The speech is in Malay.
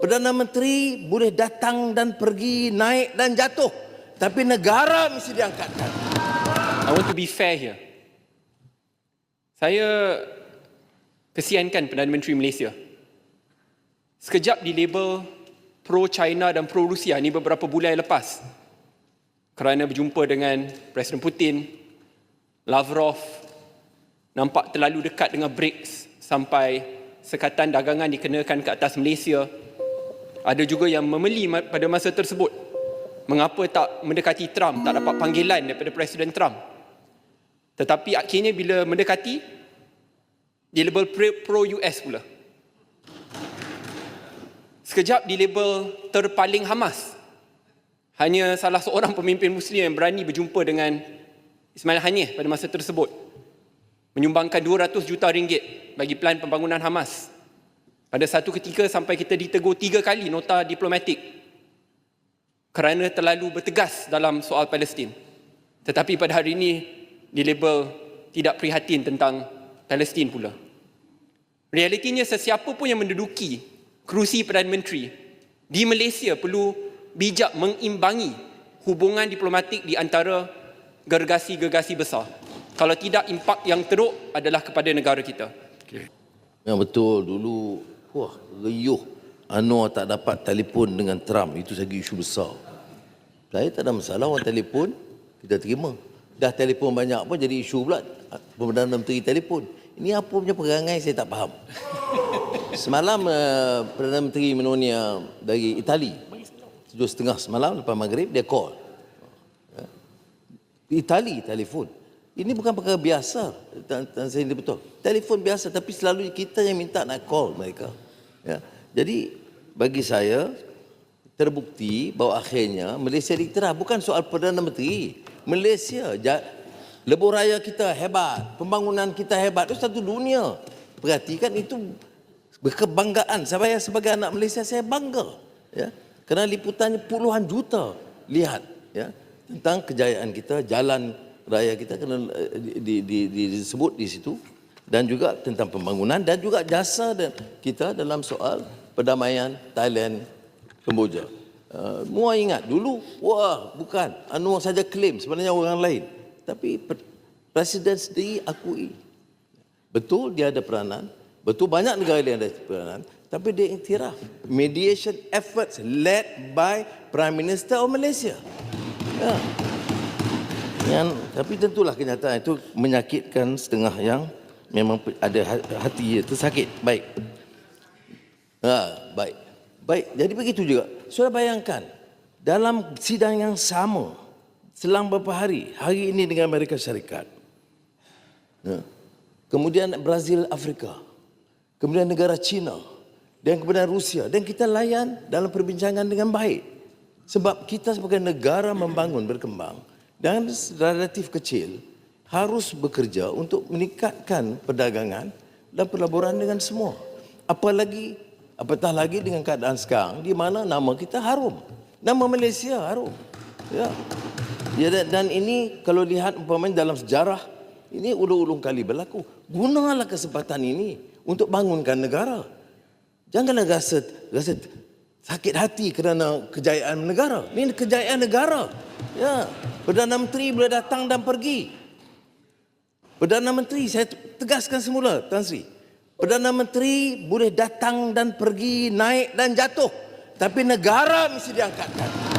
Perdana Menteri boleh datang dan pergi, naik dan jatuh. Tapi negara mesti diangkatkan. I want to be fair here. Saya kesiankan Perdana Menteri Malaysia. Sekejap di label pro-China dan pro-Rusia ni beberapa bulan lepas. Kerana berjumpa dengan Presiden Putin, Lavrov, nampak terlalu dekat dengan BRICS sampai sekatan dagangan dikenakan ke atas Malaysia. Ada juga yang memeli pada masa tersebut. Mengapa tak mendekati Trump, tak dapat panggilan daripada Presiden Trump. Tetapi akhirnya bila mendekati, dia label pro- pro-US pula. Sekejap di label terpaling Hamas. Hanya salah seorang pemimpin Muslim yang berani berjumpa dengan Ismail Haniyeh pada masa tersebut. Menyumbangkan 200 juta ringgit bagi plan pembangunan Hamas. Pada satu ketika sampai kita ditegur tiga kali nota diplomatik kerana terlalu bertegas dalam soal Palestin. Tetapi pada hari ini di label tidak prihatin tentang Palestin pula. Realitinya sesiapa pun yang menduduki kerusi Perdana Menteri di Malaysia perlu bijak mengimbangi hubungan diplomatik di antara gergasi-gergasi besar. Kalau tidak impak yang teruk adalah kepada negara kita. Yang betul dulu wah riuh Anwar tak dapat telefon dengan Trump itu segi isu besar. Saya tak ada masalah orang telefon kita terima. Dah telefon banyak pun jadi isu pula Perdana Menteri telefon. Ini apa punya perangai saya tak faham. Semalam uh, Perdana Menteri Menonia dari Itali tujuh setengah semalam lepas maghrib dia call. Itali telefon. Ini bukan perkara biasa. Tan saya ini betul. Telefon biasa tapi selalu kita yang minta nak call mereka. Ya. Jadi bagi saya terbukti bahawa akhirnya Malaysia dikterah bukan soal Perdana Menteri. Malaysia lebuh raya kita hebat, pembangunan kita hebat. Itu satu dunia. Perhatikan itu berkebanggaan. Saya sebagai anak Malaysia saya bangga. Ya. Kerana liputannya puluhan juta lihat ya tentang kejayaan kita, jalan raya kita kena eh, di, di, di, disebut di situ. Dan juga tentang pembangunan dan juga jasa kita dalam soal perdamaian Thailand Kemboja. Uh, Mua ingat. Dulu wah bukan. Anwar saja klaim sebenarnya orang lain. Tapi presiden sendiri akui. Betul dia ada peranan. Betul banyak negara yang ada peranan. Tapi dia iktiraf. Mediation efforts led by Prime Minister of Malaysia. Ya. Yang, tapi tentulah kenyataan itu menyakitkan setengah yang memang ada ha- hati itu sakit. Baik. Ha, baik. Baik, jadi begitu juga. Sudah bayangkan, dalam sidang yang sama, selang beberapa hari, hari ini dengan Amerika Syarikat, ya. kemudian Brazil, Afrika, kemudian negara China, dan kemudian Rusia, dan kita layan dalam perbincangan dengan baik. Sebab kita sebagai negara membangun, berkembang, dan relatif kecil, harus bekerja untuk meningkatkan perdagangan dan pelaburan dengan semua. Apalagi, apatah lagi dengan keadaan sekarang, di mana nama kita harum. Nama Malaysia harum. Ya. Ya, dan, ini kalau lihat umpamanya dalam sejarah, ini ulung-ulung kali berlaku. Gunalah kesempatan ini untuk bangunkan negara. Janganlah rasa, rasa sakit hati kerana kejayaan negara. Ini kejayaan negara. Ya. Perdana Menteri boleh datang dan pergi. Perdana Menteri, saya tegaskan semula, Tan Sri. Perdana Menteri boleh datang dan pergi, naik dan jatuh. Tapi negara mesti diangkatkan.